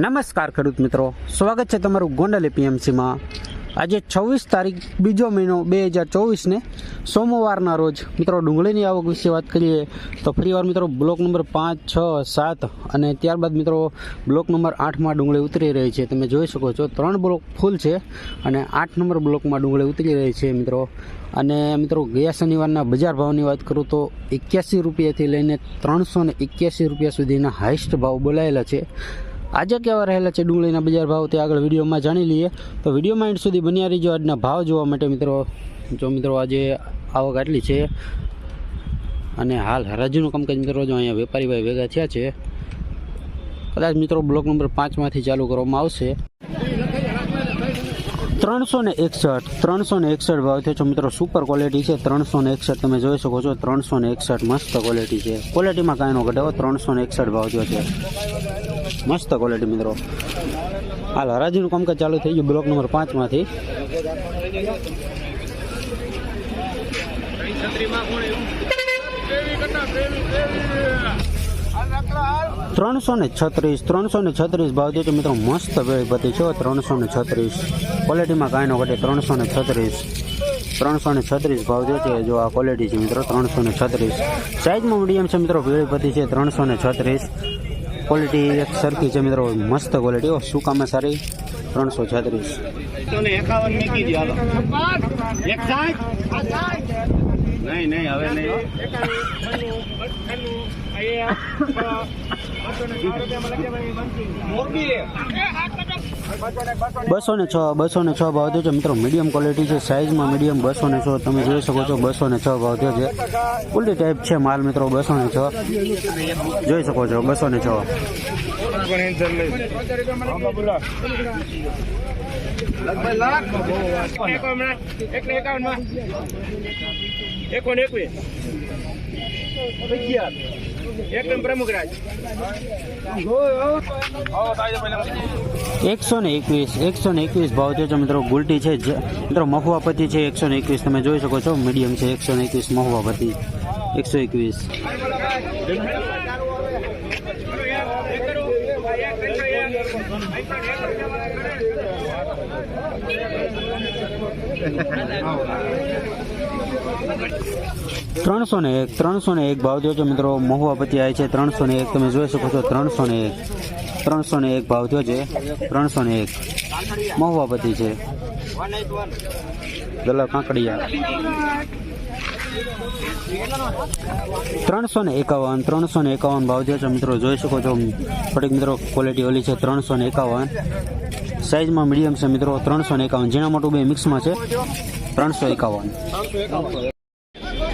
નમસ્કાર ખેડૂત મિત્રો. સ્વાગત છે તમારું ગોંડલ એપીએમસીમાં. આજે છવ્વીસ તારીખ, બીજો મહિનો બે હજાર ચોવીસને સોમવારના રોજ. મિત્રો, ડુંગળીની આવક વિશે વાત કરીએ તો ફરીવાર મિત્રો, બ્લોક નંબર પાંચ, છ, સાત અને ત્યારબાદ મિત્રો, બ્લોક નંબર આઠમાં ડુંગળી ઉતરી રહી છે. તમે જોઈ શકો છો, ત્રણ બ્લોક ફૂલ છે અને આઠ નંબર બ્લોકમાં ડુંગળી ઉતરી રહી છે મિત્રો. અને મિત્રો, ગયા શનિવારના બજાર ભાવની વાત કરું તો એક્યાસી રૂપિયાથી લઈને ત્રણસો ને એક્યાસી રૂપિયા સુધીના હાઈસ્ટ ભાવ બોલાયેલા છે. આજે કેવા રહેલા છે ડુંગળીના બજાર ભાવ તે આગળ વિડીયોમાં જાણી લઈએ. તો વિડીયોમાં એન્ડ સુધી બન્યા રહીજો આજના ભાવ જોવા માટે મિત્રો. જો મિત્રો આજે આવક આટલી છે અને હાલ હરાજીનું કામકાજ મિત્રો જો અહીંયા વેપારી ભાઈ ભેગા થયા છે, કદાચ મિત્રો બ્લોક નંબર પાંચમાંથી ચાલુ કરવામાં આવશે. ત્રણસો ને એકસઠ, ત્રણસો ને એકસઠ ભાવ થયો છે મિત્રો. સુપર ક્વોલિટી છે. ત્રણસો ને એકસઠ તમે જોઈ શકો છો. ત્રણસો ને એકસઠ મસ્ત ક્વોલિટી છે. ક્વોલિટીમાં કાંઈ નો ઘટે ત્રણસો ને એકસઠ ભાવ થયો છે. મસ્ત ક્વોલિટી મિત્રો. હાલ હરાજીનું કામકાજ ચાલુ થઈ ગયું બ્લોક નંબર પાંચમાંથી ત્રણસો ને છત્રીસ, ત્રણસો ને છત્રીસ ભાવ થયો મિત્રો. મસ્ત વેળપતિ છે ત્રણસો ને છત્રીસ. ક્વોલિટીમાં કાંઈ ન ઘટે, ત્રણસો ને છત્રીસ. ત્રણસો ને છત્રીસ ભાવ થયો છે જો આ ક્વોલિટી છે મિત્રો, ત્રણસો ને છત્રીસ. સાઇઝમાં મીડિયમ છે મિત્રો વેળપતિ છે ત્રણસો ને છત્રીસ. ક્વોલિટી એક સરખી છે મિત્રો મસ્ત ક્વોલિટી ઓ સુકામાં સારી ત્રણસો છત્રીસ એકાવન મૂકી દો હાલો એકસાઠ નહીં નહીં હવે નહીં બસો ને છ બસો ને છ ભાવ થયો છે. મિત્રો મીડિયમ ક્વોલિટી છે સાઇઝમાં મીડિયમ બસો ને છ. તમે જોઈ શકો છો બસો ને છ ભાવ થયો છે. ઉલટી ટાઈપ છે માલ, મિત્રો બસો ને છ. જોઈ શકો છો બસો ને છ. એકોણ એકવીસ અગિયાર એકસો ને એકવીસ, એકસો ને એકવીસ ભાવ થયો છે મિત્રો, ગુલટી છે મિત્રો, મહુવાપતિ છે, એકસો ને એકવીસ, તમે જોઈ શકો છો, મીડિયમ છે, એકસો ને એકવીસ મહુવાપતિ, એકસો એકવીસ. ત્રણસો ને એક ત્રણસો ને એક ભાવ થયો છે મિત્રો મહુવાપતિ આવે છે ત્રણસો ને એક, તમે જોઈ શકો છો ત્રણસો ને એક ત્રણસો ને એક ભાવ થયો છે ત્રણસો ને એક મહુવાપતિ છે. ગલા કાંકડિયા. ત્રણસો ને એકાવન ત્રણસો ને એકાવન ભાવ જે છે મિત્રો, જોઈ શકો છો. થોડીક મિત્રો ક્વોલિટી ઓલી છે ત્રણસો ને એકાવન સાઇઝમાં મીડિયમ છે મિત્રો ત્રણસો ને એકાવન. ઝીણા મોટું બે મિક્સમાં છે ત્રણસો એકાવન.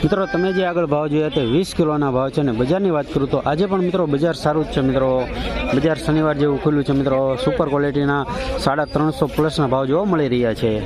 મિત્રો, તમે જે આગળ ભાવ જોયા તે વીસ કિલોના ભાવ છે અને બજારની વાત કરું તો આજે પણ મિત્રો બજાર સારું જ છે મિત્રો. બજાર શનિવાર જેવું ખુલ્લું છે મિત્રો. સુપર ક્વોલિટીના સાડા ત્રણસો પ્લસના ભાવ જોવા મળી રહ્યા છે.